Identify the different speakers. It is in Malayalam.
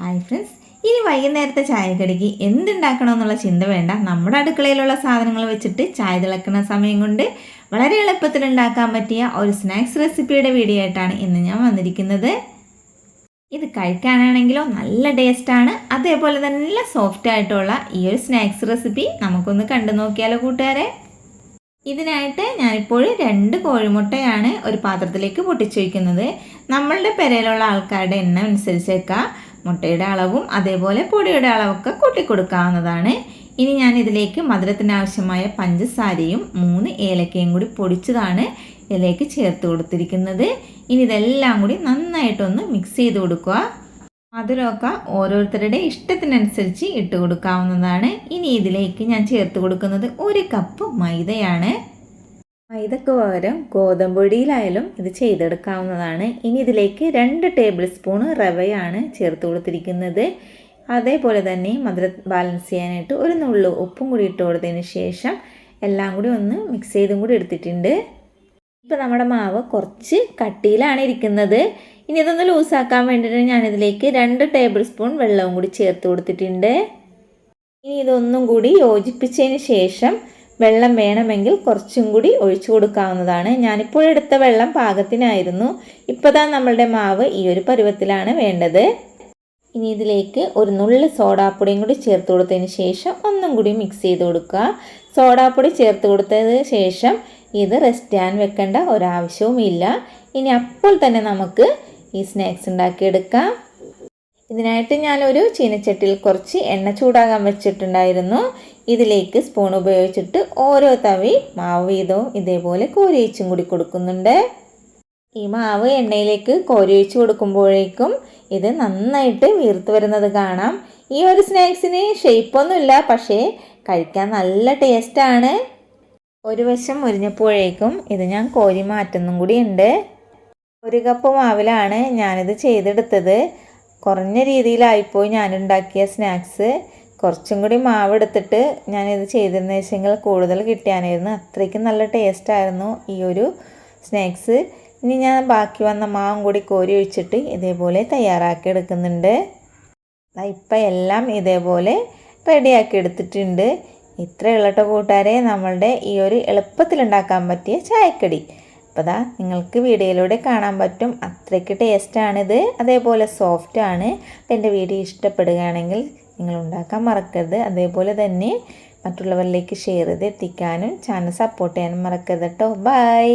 Speaker 1: ഹായ് ഫ്രണ്ട്സ് ഇനി വൈകുന്നേരത്തെ ചായക്കടിക്ക് എന്തുണ്ടാക്കണമെന്നുള്ള ചിന്ത വേണ്ട. നമ്മുടെ അടുക്കളയിലുള്ള സാധനങ്ങൾ വെച്ചിട്ട് ചായ തിളക്കുന്ന സമയം കൊണ്ട് വളരെ എളുപ്പത്തിൽ ഉണ്ടാക്കാൻ പറ്റിയ ഒരു സ്നാക്സ് റെസിപ്പിയുടെ വീഡിയോ ആയിട്ടാണ് ഇന്ന് ഞാൻ വന്നിരിക്കുന്നത്. ഇത് കഴിക്കാനാണെങ്കിലോ നല്ല ടേസ്റ്റാണ് അതേപോലെ തന്നെ നല്ല സോഫ്റ്റ് ആയിട്ടുള്ള ഈ ഒരു സ്നാക്സ് റെസിപ്പി നമുക്കൊന്ന് കണ്ടു നോക്കിയാലോ കൂട്ടുകാരെ. ഇതിനായിട്ട് ഞാനിപ്പോൾ രണ്ട് കോഴിമുട്ടയാണ് ഒരു പാത്രത്തിലേക്ക് പൊട്ടിച്ചു വയ്ക്കുന്നത് നമ്മളുടെ പെരയിലുള്ള ആൾക്കാരുടെ എണ്ണം അനുസരിച്ചേക്കാം. മുട്ടയുടെ അളവും അതേപോലെ പൊടിയുടെ അളവൊക്കെ കൂട്ടിക്കൊടുക്കാവുന്നതാണ്. ഇനി ഞാൻ ഇതിലേക്ക് മധുരത്തിന് ആവശ്യമായ പഞ്ചസാരയും മൂന്ന് ഏലക്കയും കൂടി പൊടിച്ചതാണ് ഇതിലേക്ക് ചേർത്ത് കൊടുത്തിരിക്കുന്നത്. ഇനി ഇതെല്ലാം കൂടി നന്നായിട്ടൊന്ന് മിക്സ് ചെയ്ത് കൊടുക്കുക. മധുരമൊക്കെ ഓരോരുത്തരുടെ ഇഷ്ടത്തിനനുസരിച്ച് ഇട്ട് കൊടുക്കാവുന്നതാണ്. ഇനി ഇതിലേക്ക് ഞാൻ ചേർത്ത് കൊടുക്കുന്നത് ഒരു കപ്പ് മൈദയാണ്. മൈദക്ക് പകരം ഗോതമ്പൊടിയിലായാലും ഇത് ചെയ്തെടുക്കാവുന്നതാണ്. ഇനി ഇതിലേക്ക് രണ്ട് ടേബിൾ സ്പൂൺ റവയാണ് ചേർത്ത് കൊടുത്തിരിക്കുന്നത്. അതേപോലെ തന്നെ മധുര ബാലൻസ് ചെയ്യാനായിട്ട് ഒരു നുള്ളു ഉപ്പും കൂടി ഇട്ട് കൊടുത്തതിന് ശേഷം എല്ലാം കൂടി ഒന്ന് മിക്സ് ചെയ്തും കൂടി എടുത്തിട്ടുണ്ട്. ഇപ്പോൾ നമ്മുടെ മാവ് കുറച്ച് കട്ടിയിലാണ് ഇരിക്കുന്നത്. ഇനി ഇതൊന്ന് ലൂസാക്കാൻ വേണ്ടിയിട്ട് ഞാനിതിലേക്ക് രണ്ട് ടേബിൾ സ്പൂൺ വെള്ളവും കൂടി ചേർത്ത് കൊടുത്തിട്ടുണ്ട്. ഇനി ഇതൊന്നും കൂടി യോജിപ്പിച്ചതിന് ശേഷം വെള്ളം വേണമെങ്കിൽ കുറച്ചും കൂടി ഒഴിച്ചു കൊടുക്കാവുന്നതാണ്. ഞാനിപ്പോൾ എടുത്ത വെള്ളം പാകത്തിനായിരുന്നു. ഇപ്പോൾ താ നമ്മളുടെ മാവ് ഈ ഒരു പരുവത്തിലാണ് വേണ്ടത്. ഇനി ഇതിലേക്ക് ഒരു നുള്ളി സോഡാപ്പൊടിയും കൂടി ചേർത്ത് കൊടുത്തതിന് ശേഷം ഒന്നും കൂടി മിക്സ് ചെയ്ത് കൊടുക്കുക. സോഡാപ്പൊടി ചേർത്ത് കൊടുത്തതിന് ശേഷം ഇത് റെസ്റ്റ് ചെയ്യാൻ വെക്കേണ്ട ഒരാവശ്യവും ഇല്ല ഇനി അപ്പോൾ തന്നെ നമുക്ക് ഈ സ്നാക്സ് ഉണ്ടാക്കിയെടുക്കാം. ഇതിനായിട്ട് ഞാനൊരു ചീനച്ചട്ടിയിൽ കുറച്ച് എണ്ണ ചൂടാകാൻ വെച്ചിട്ടുണ്ടായിരുന്നു. ഇതിലേക്ക് സ്പൂൺ ഉപയോഗിച്ചിട്ട് ഓരോ തവി മാവ് വീതവും ഇതേപോലെ കോരിയിച്ചും കൂടി കൊടുക്കുന്നുണ്ട്. ഈ മാവ് എണ്ണയിലേക്ക് കോരിയൊഴിച്ച് കൊടുക്കുമ്പോഴേക്കും ഇത് നന്നായിട്ട് വീർത്ത് വരുന്നത് കാണാം. ഈ ഒരു സ്നാക്സിന് ഷേപ്പൊന്നുമില്ല പക്ഷേ കഴിക്കാൻ നല്ല ടേസ്റ്റാണ് ഒരു വശം മുരിഞ്ഞപ്പോഴേക്കും ഇത് ഞാൻ കോരി മാറ്റുന്നും കൂടി ഉണ്ട്. ഒരു കപ്പ് മാവിലാണ് ഞാനിത് ചെയ്തെടുത്തത്. കുറഞ്ഞ രീതിയിലായിപ്പോയി ഞാനുണ്ടാക്കിയ സ്നാക്സ്. കുറച്ചും കൂടി മാവ് എടുത്തിട്ട് ഞാനിത് ചെയ്തിരുന്ന വെച്ചെങ്കിൽ കൂടുതൽ കിട്ടിയാനായിരുന്നു. അത്രയ്ക്കും നല്ല ടേസ്റ്റായിരുന്നു ഈ ഒരു സ്നാക്സ്. ഇനി ഞാൻ ബാക്കി വന്ന മാവും കൂടി കോരി ഒഴിച്ചിട്ട് ഇതേപോലെ തയ്യാറാക്കി എടുക്കുന്നുണ്ട്. ഇപ്പം എല്ലാം ഇതേപോലെ റെഡിയാക്കി എടുത്തിട്ടുണ്ട്. ഇത്രയുള്ള കേട്ടോ കൂട്ടുകാരെ നമ്മളുടെ ഈ ഒരു എളുപ്പത്തിലുണ്ടാക്കാൻ പറ്റിയ ചായക്കടി. അപ്പോൾ നിങ്ങൾക്ക് വീഡിയോയിലൂടെ കാണാൻ പറ്റും. അത്രയ്ക്ക് ടേസ്റ്റാണിത്. അതേപോലെ സോഫ്റ്റ് ആണ് എന്റെ വീഡിയോ ഇഷ്ടപ്പെടുകയാണെങ്കിൽ നിങ്ങൾ ഉണ്ടാക്കാൻ മറക്കരുത്. അതേപോലെ തന്നെ മറ്റുള്ളവരിലേക്ക് ഷെയർ ചെയ്ത് എത്തിക്കാനും ചാനൽ സപ്പോർട്ട് ചെയ്യാനും മറക്കരുത് കേട്ടോ ബൈ.